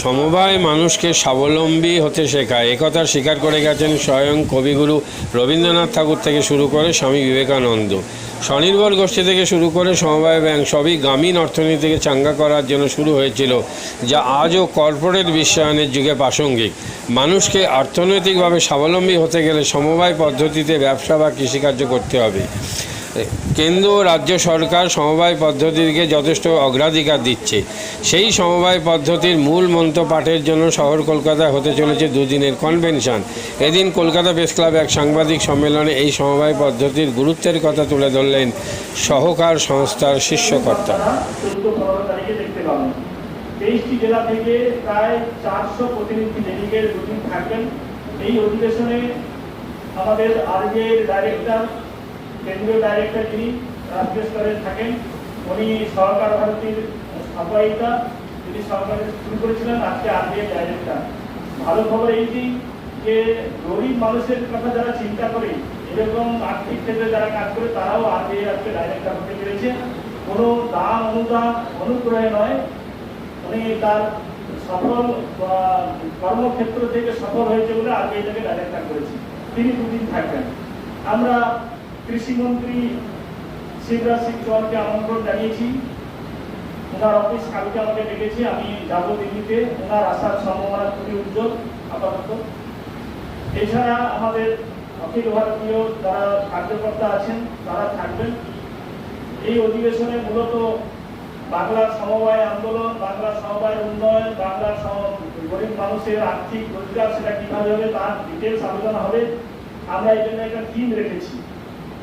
সমবায় মানুষকে স্বাবলম্বী হতে শেখায়। একথা স্বীকার করে গেছেন স্বয়ং কবিগুরু রবীন্দ্রনাথ ঠাকুর থেকে শুরু করে স্বামী বিবেকানন্দ। স্বনির্ভর গোষ্ঠী থেকে শুরু করে সমবায় ব্যাংক সবই গ্রামীণ অর্থনীতিকে চাঙ্গা করার জন্য শুরু হয়েছিল, যা আজও কর্পোরেট বিশ্বায়নের যুগে প্রাসঙ্গিক। মানুষকে অর্থনৈতিকভাবে স্বাবলম্বী হতে গেলে সমবায় পদ্ধতিতে ব্যবসা বা কৃষিকার্য করতে হবে। কেন্দ্র রাজ্য সরকার সমবায় পদ্ধতিকে যথেষ্ট অগ্রাধিকার দিচ্ছে। সেই সমবায় পদ্ধতির মূল মন্ত্র পাঠের জন্য শহর কলকাতায় হতে চলেছে দুদিনের কনভেনশন এদিন কলকাতা প্রেস ক্লাব এক সাংবাদিক সম্মেলনে এই সমবায় পদ্ধতির গুরুত্বের কথা তুলে ধরলেন সহকার সংস্থার শীর্ষকর্তা। তেইশটি জেলা থেকে প্রায় চারশো প্রতিনিধি থাকবেন। এই অধিবেশনে আমাদের আরবিআই ডাইরেক্টর কেন্দ্রীয় ডাইরেক্টর যিনি রাজ্য স্তরে থাকেন, উনি সরকার ভারতীর স্থাপয়িতা তিনি সরকারে শুরু করেছিলেন, আজকে আরবিআই ডাইরেক্টর ভালো খবর এইটি যে গরিব মানুষের কথা যারা চিন্তা করে, এরকম আর্থিক ক্ষেত্রে যারা কাজ করে, তারাও আরবিআই আজকে ডাইরেক্টর হতে পেরেছে। কোনো দান অনুদান অনুগ্রহে নয়। উনি তার সফল কর্মক্ষেত্র থেকে সফল হয়েছে বলে আরবিআই তাকে ডাইরেক্টর করেছে। তিনি দুদিন থাকবেন। আমরা কৃষিমন্ত্রী শিবরাজ সিং চৌহানকে আমন্ত্রণ জানিয়েছি। ওনার অফিস কালকে আমাকে ডেকেছে, আমি যাব দিল্লিতে। ওনার আসার সম্ভাবনা খুবই উজ্জ্বল আপাতত। এছাড়া আমাদের অখিল ভারতীয় যারা কার্যকর্তা আছেন, তারা থাকবেন। এই অধিবেশনে মূলত বাংলার সমবায় আন্দোলন, বাংলার সমবায় উন্নয়ন, বাংলার গরিব মানুষের আর্থিক রোজগার, সেটা কীভাবে হবে, তার ডিটেলস আলোচনা হবে। আমরা এই জন্য একটা থিম রেখেছি।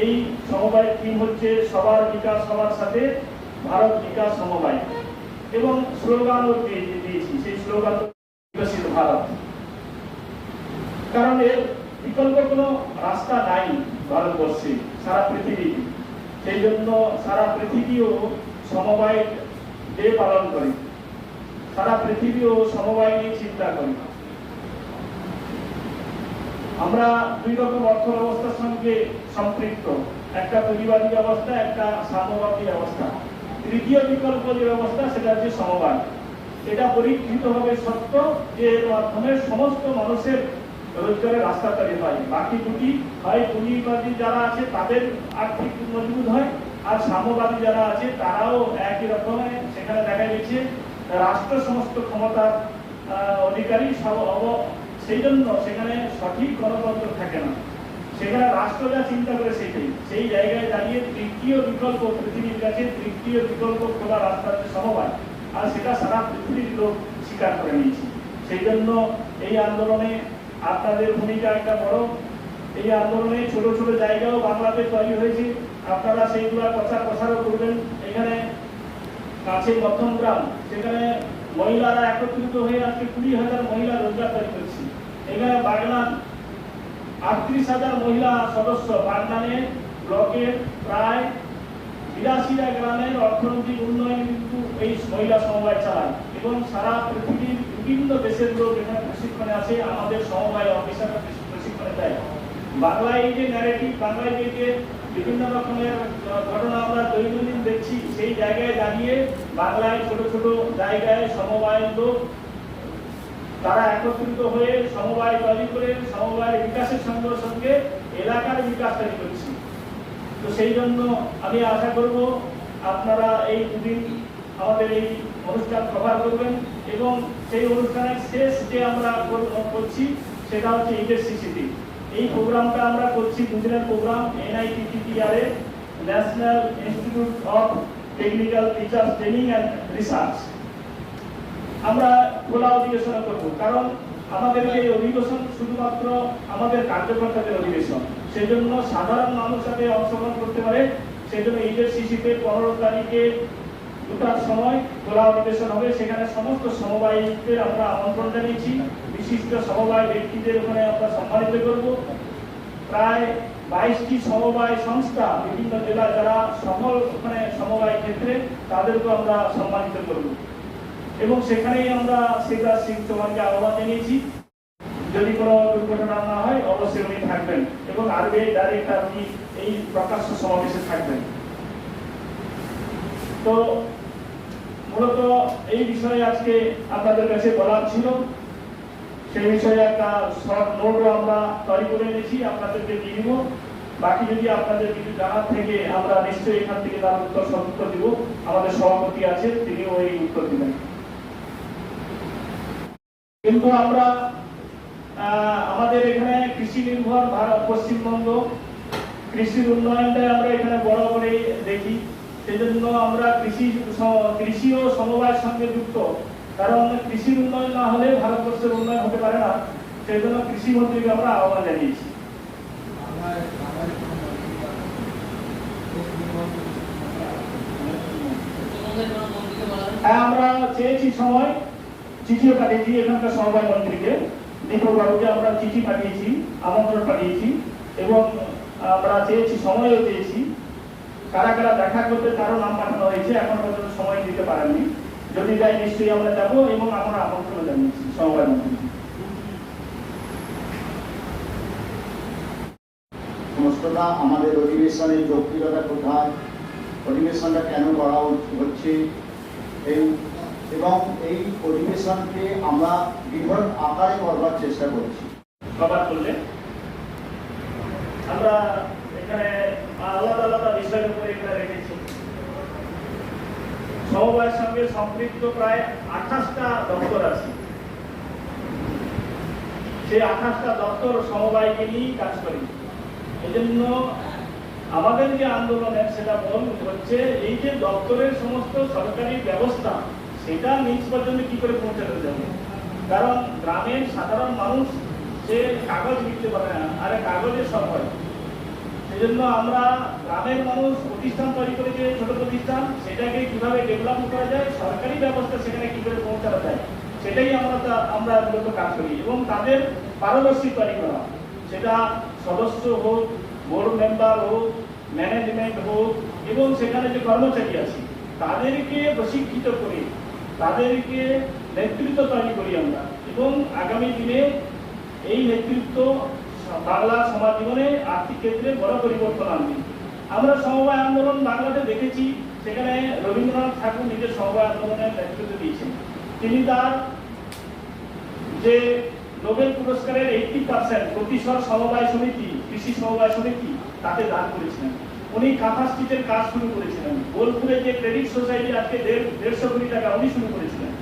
এই সমবায়ের থিম হচ্ছে সবার বিকাশ, সবার সাথে ভারত বিকাশ সমবায়। এবং স্লোগানও দিয়েছি, সেই স্লোগান বিকশিত ভারত। কারণ এর বিকল্প কোনো রাস্তা নাই ভারতবর্ষে, সারা পৃথিবীতে সেই জন্য সারা পৃথিবীও সমবায় ডে পালন করে। সারা পৃথিবীও সমবায় নিয়ে চিন্তা করে। আমরা দুই রকম অর্থ ব্যবস্থার সঙ্গে সম্পৃক্ত। একটা পরিবারী ব্যবস্থা, একটা সাম্যবাদী ব্যবস্থা। তৃতীয় বিকল্প যে ব্যবস্থা, সেটা হচ্ছে সমবায়। এটা পরীক্ষিতভাবে সত্য যে এর মাধ্যমে সমস্ত মানুষের রোজগারের রাস্তা তৈরি হয়। বাকি দুটি হয়, পুঁজিবাদী যারা আছে, তাদের আর্থিক মজবুত হয়, আর সাম্যবাদী যারা আছে, তারাও একই রকমের সেখানে দেখা গেছে, রাষ্ট্র সমস্ত ক্ষমতার অধিকারী সব- সেই জন্য সেখানে সঠিক গণতন্ত্র থাকে না। সেখানে রাষ্ট্র যা চিন্তা করে সেটাই। সেই জায়গায় দাঁড়িয়ে তৃতীয় বিকল্প পৃথিবীর কাছে তৃতীয় বিকল্প খোলা রাস্তা হচ্ছে সমবায়, আর সেটা সারা পৃথিবীর লোক স্বীকার করে নিয়েছে। সেই জন্য এই আন্দোলনে আপনাদের ভূমিকা একটা বড়। এই আন্দোলনে ছোট ছোট জায়গাও বাংলাতে তৈরি হয়েছে। আপনারা সেইগুলো প্রচার প্রসারও করবেন। এখানে কাছে মধ্যম গ্রাম, সেখানে মহিলারা একত্রিত হয়ে আজকে কুড়ি হাজার মহিলা রোজগার তৈরি করছে। এখানে বাগনান আটত্রিশ হাজার মহিলা সদস্য বাগনানে ব্লকের প্রায় বিরাশিটা গ্রামের অর্থনৈতিক উন্নয়ন কিন্তু এই মহিলা সমবায় চালায় এবং সারা পৃথিবীর বিভিন্ন দেশের লোক এখানে প্রশিক্ষণে আছে, আমাদের সমবায় অফিসাররা প্রশিক্ষণে দেয়। বাংলায় এই যে ন্যারেটিভ বাংলায় যে বিভিন্ন রকমের ঘটনা আমরা দৈনন্দিন দেখছি, সেই জায়গায় দাঁড়িয়ে বাংলায় ছোট ছোট জায়গায় সমবায়ের লোক তারা একত্রিত হয়ে সমবায় তৈরি করে সমবায় বিকাশের সঙ্গে সঙ্গে এলাকার বিকাশ তৈরি করছি। তো সেই জন্য আমি আশা করব আপনারা এই দুদিন আমাদের এই অনুষ্ঠান কভার করবেন এবং সেই অনুষ্ঠানের শেষ যে আমরা করছি সেটা হচ্ছে ঈদের সিসিটি এই প্রোগ্রামটা আমরা করছি দুদিনের program NITTR national institute of technical teachers training and research আমরা খোলা অধিবেশন করব। কারণ আমাদের এই অধিবেশন শুধুমাত্র আমাদের কার্যকর্তাদের অধিবেশন। সেই জন্য সাধারণ মানুষ যাতে অংশগ্রহণ করতে পারে সেই জন্য ঈদের শিশিতে পনেরো তারিখে দুটার সময় খোলা অধিবেশন হবে। সেখানে সমস্ত সমবায়ীদের আমরা আমন্ত্রণ জানিয়েছি। বিশিষ্ট সমবায় ব্যক্তিদের ওখানে আমরা সম্মানিত করব। প্রায় বাইশটি সমবায় সংস্থা, বিভিন্ন জেলায় যারা সফল ওখানে সমবায় ক্ষেত্রে তাদেরকে আমরা সম্মানিত করব। এবং সেখানেই আমরা শিবরাজ সিং চৌহানকে আহ্বান জানিয়েছি। যদি কোনো দুর্ঘটনা না হয়, অবশ্যই উনি থাকবেন এবং আরবিআই ডাইরেক্টর উনি এই প্রকাশ্য সমাবেশে থাকবেন। তো মূলত এই বিষয়ে আজকে আপনাদের কাছে বলার ছিল। সেই বিষয়ে একটা শর্ট নোটও আমরা তৈরি করে এনেছি, আপনাদেরকে দিয়ে দিব। বাকি যদি আপনাদের কিছু জানার থেকে, আমরা নিশ্চয়ই এখান থেকে তার উত্তর সদুত্তর দিব। আমাদের সভাপতি আছে তিনিও এই উত্তর দিবেন। কিন্তু আমরা আমাদের এখানে কৃষি নির্ভর ভারত, পশ্চিমবঙ্গ, কৃষির উন্নয়নটাই আমরা এখানে বড় করে দেখি। সেজন্য আমরা কৃষি কৃষি ও সমবায়ের সঙ্গে যুক্ত। কারণ কৃষির উন্নয়ন না হলে ভারতবর্ষের উন্নয়ন হতে পারে না। সেই জন্য কৃষি মন্ত্রীকে আমরা আহ্বান জানিয়েছি। হ্যাঁ আমরা চেয়েছি সময়। চিঠিও পাঠিয়েছি, এখানকার সমবায় মন্ত্রীকে। দীপক বাবুকে আমরা চিঠি পাঠিয়েছি, আমন্ত্রণ পাঠিয়েছি এবং আমরা চেয়েছি, সময়ও চেয়েছি। কারা কারা দেখা করতে তারও নাম পাঠানো হয়েছে, এখন পর্যন্ত সময় দিতে পারেননি। যদি যাই নিশ্চয়ই আমরা যাব এবং আমরা আমন্ত্রণ জানিয়েছি সমবায় মন্ত্রী আমাদের অধিবেশনের যৌক্তিকতা কোথায়? অধিবেশনটা কেন করা হচ্ছে? এই এবং এই অধিবেশনকে আমরা বৃহৎ আকারে করবার চেষ্টা করছি। কভার করলে? আমরা এখানে আলাদা আলাদা বিষয়ের উপরে রেখেছি। সমবায়ের সঙ্গে সম্পৃক্ত প্রায় আঠাশটা দপ্তর আছে। সেই আঠাশটা দপ্তর সমবায়কে নিয়েই কাজ করি। এই জন্য আমাদের যে আন্দোলনের সেটা মূল হচ্ছে এই যে দপ্তরের সমস্ত সরকারি ব্যবস্থা সেটা নিজ পর্যন্ত কি করে পৌঁছাতে যাবে কারণ গ্রামের সাধারণ মানুষ সে কাগজ লিখতে পারে না, আরে কাগজে সব হয়। সেজন্য আমরা গ্রামের মানুষ প্রতিষ্ঠান তৈরি করে যে ছোট প্রতিষ্ঠান, সেটাকে কীভাবে ডেভেলপ করা যায়, সরকারি ব্যবস্থা সেখানে কি করে পৌঁছানো যায়, সেটাই আমরা আমরা মূলত কাজ করি। এবং তাদের পারদর্শী তৈরি করা। সেটা সদস্য হোক বোর্ড মেম্বার হোক ম্যানেজমেন্ট হোক, এবং সেখানে যে কর্মচারী আছে, তাদেরকে প্রশিক্ষিত করে তাদেরকে নেতৃত্ব তৈরি করি আমরা। এবং আগামী দিনে এই নেতৃত্ব বাংলা সমাজ জীবনে আর্থিক ক্ষেত্রে বড় পরিবর্তন আনবে। আমরা সমবায় আন্দোলন বাংলাতে দেখেছি, সেখানে রবীন্দ্রনাথ ঠাকুর নিজের সমবায় আন্দোলনের নেতৃত্ব দিয়েছেন। তিনি তার যে নোবেল পুরস্কারের এইটি পার্সেন্ট প্রতিশর সমবায় সমিতি, কৃষি সমবায় সমিতি, তাতে দান করেছিলেন। উনি কাঁথা স্টিচের কাজ শুরু করেছিলেন। বোলপুরে যে ক্রেডিট সোসাইটি আজকে দেড় দেড়শো কোটি টাকা উনি শুরু করেছিলেন।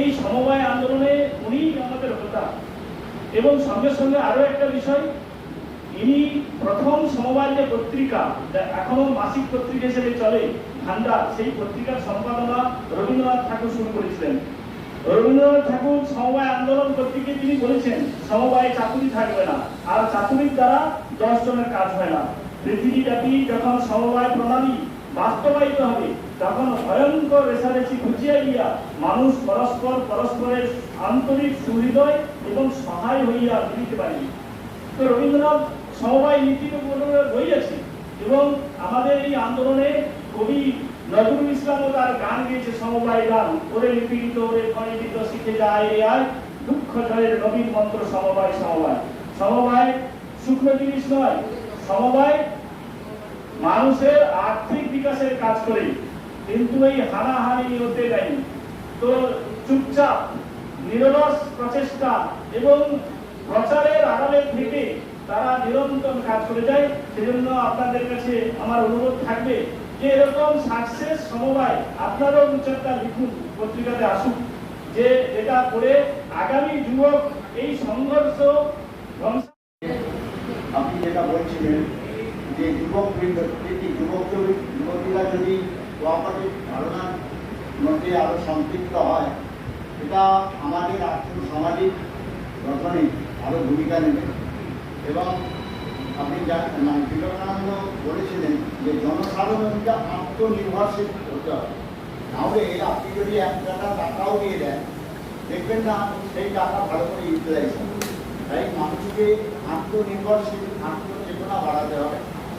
এই সমবায় আন্দোলনে উনি আমাদের হতা। এবং সঙ্গে সঙ্গে আরও একটা বিষয়, ইনি প্রথম সমবায় যে পত্রিকা, যা এখনও মাসিক পত্রিকা হিসেবে চলে, ভান্ডার, সেই পত্রিকার সম্পাদনা রবীন্দ্রনাথ ঠাকুর শুরু করেছিলেন। রবীন্দ্রনাথ ঠাকুর সমবায় আন্দোলন করতে তিনি বলেছেন, সমবায়ে চাকুরি থাকবে না। আর চাকুরির দ্বারা দশ জনের কাজ হয় না। পৃথিবীব্যাপী যখন সমবায় প্রণালী বাস্তবায়িত হবে, তখন ভয়ঙ্কর রেশারেশি ঘুচিয়ে গিয়া মানুষ পরস্পর পরস্পরের আন্তরিক সুহৃদয় এবং সহায় হইয়া পারিবে তো রবীন্দ্রনাথ সমবায় এবং আমাদের এই আন্দোলনে কবি নজরুল ইসলামও তার গান গেয়েছে সমবায় গান। ওরে নিপীড়িত ওরে শিখে যায় এ আয় দুঃখ জয়ের নবীন মন্ত্র সমবায় সমবায়। সমবায় শুক্র জিনিস নয়, সমবায় মানুষের আর্থিক বিকাশের কাজ করে, কিন্তু এই হানাহানি হতে নাই তো চুপচাপ, নিরলস প্রচেষ্টা এবং প্রচারের আড়ালে থেকে তারা নিরন্তর কাজ করে যায়, সেজন্য আপনাদের কাছে আমার অনুরোধ থাকবে যে এরকম সাকসেস সমবায় আপনারাও দু চারটা লিখুন, পত্রিকাতে আসুক যে এটা করে আগামী যুবক এই সংঘর্ষ ধ্বংস আপনি যেটা বলছিলেন যে যুবক যদি যুবক যুবতীরা যদি কোঅপারেটিভ ধারণার মধ্যে আরও সম্পৃক্ত হয়, এটা আমাদের আর্থিক সামাজিক গঠনে আরও ভূমিকা নেবে। এবং আপনি বিবেকানন্দ বলেছিলেন যে জনসাধারণকে আত্মনির্ভরশীল করতে হবে। তাহলে আপনি যদি এক টাকা টাকাও দিয়ে দেন, দেখবেন না সেই টাকা ভালো করে ইউটিলাইজ হবে। তাই মানুষকে আত্মনির্ভরশীল আত্মচেতনা বাড়াতে হবে সমবায় যেটা সম্ভব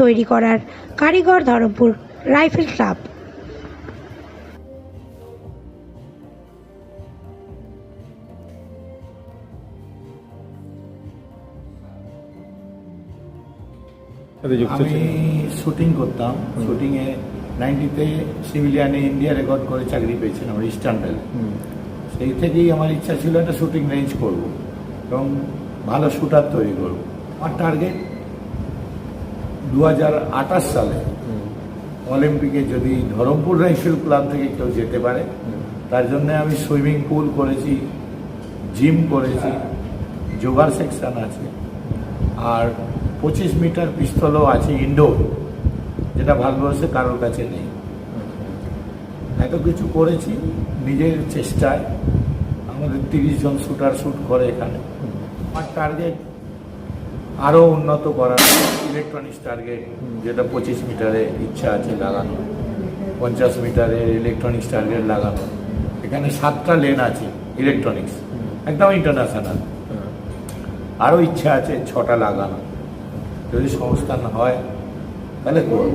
তৈরি করার কারিগর ধরমপুর রাইফেল ক্লাব। আমি শুটিং করতাম। শুটিংয়ে নাইনটিতে সিভিলিয়ানে ইন্ডিয়া রেকর্ড করে চাকরি পেয়েছিলাম ইস্টার্ন রেল সেই থেকেই আমার ইচ্ছা ছিল একটা শুটিং রেঞ্জ করব এবং ভালো শুটার তৈরি করব। আমার টার্গেট দু হাজার আঠাশ সালে অলিম্পিকে যদি ধরমপুর রাইফেল ক্লাব থেকে কেউ যেতে পারে, তার জন্য আমি সুইমিং পুল করেছি, জিম করেছি, যোগার সেকশন আছে, আর পঁচিশ মিটার পিস্তলও আছে ইনডোর, যেটা ভারতবর্ষে কারোর কাছে নেই। এত কিছু করেছি নিজের চেষ্টায়। আমাদের তিরিশ জন শুটার শ্যুট করে এখানে। আমার টার্গেট আরও উন্নত করার ইলেকট্রনিক্স টার্গেট যেটা পঁচিশ মিটারে ইচ্ছা আছে লাগানো, পঞ্চাশ মিটারে ইলেকট্রনিক্স টার্গেট লাগানো। এখানে সাতটা লেন আছে ইলেকট্রনিক্স একদম ইন্টারন্যাশনাল আরও ইচ্ছা আছে ছটা লাগানো। যদি সংস্থান হয়, তাহলে করব।